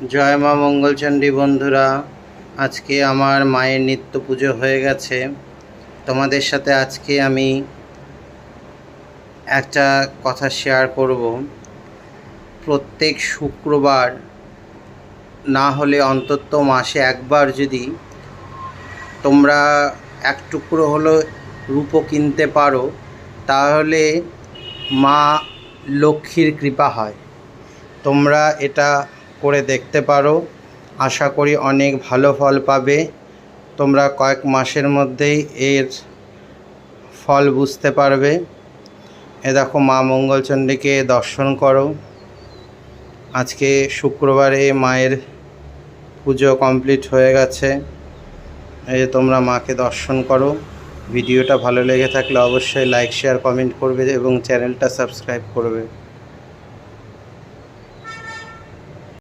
জয় মা মঙ্গলচণ্ডী বন্ধুরা, আজকে আমার মায়ের নিত্য পুজো হয়ে গেছে। তোমাদের সাথে আজকে আমি একটা কথা শেয়ার করব। প্রত্যেক শুক্রবার না হলে অন্তত মাসে একবার যদি তোমরা এক টুকরো হলো রূপো কিনতে পারো, তাহলে মা লক্ষ্মীর কৃপা হয়। তোমরা এটা করে দেখতে পারো। আশা করি অনেক ভালো ফল পাবে। তোমরা কয়েক মাসের মধ্যেই এর ফল বুঝতে পারবে। এ দেখো মা মঙ্গলচণ্ডীকে দর্শন করো। আজকে শুক্রবারে মায়ের পুজো কমপ্লিট হয়ে গেছে। এই তোমরা মাকে দর্শন করো। ভিডিওটা ভালো লেগে থাকলে অবশ্যই লাইক, শেয়ার, কমেন্ট করবে এবং চ্যানেলটা সাবস্ক্রাইব করবে।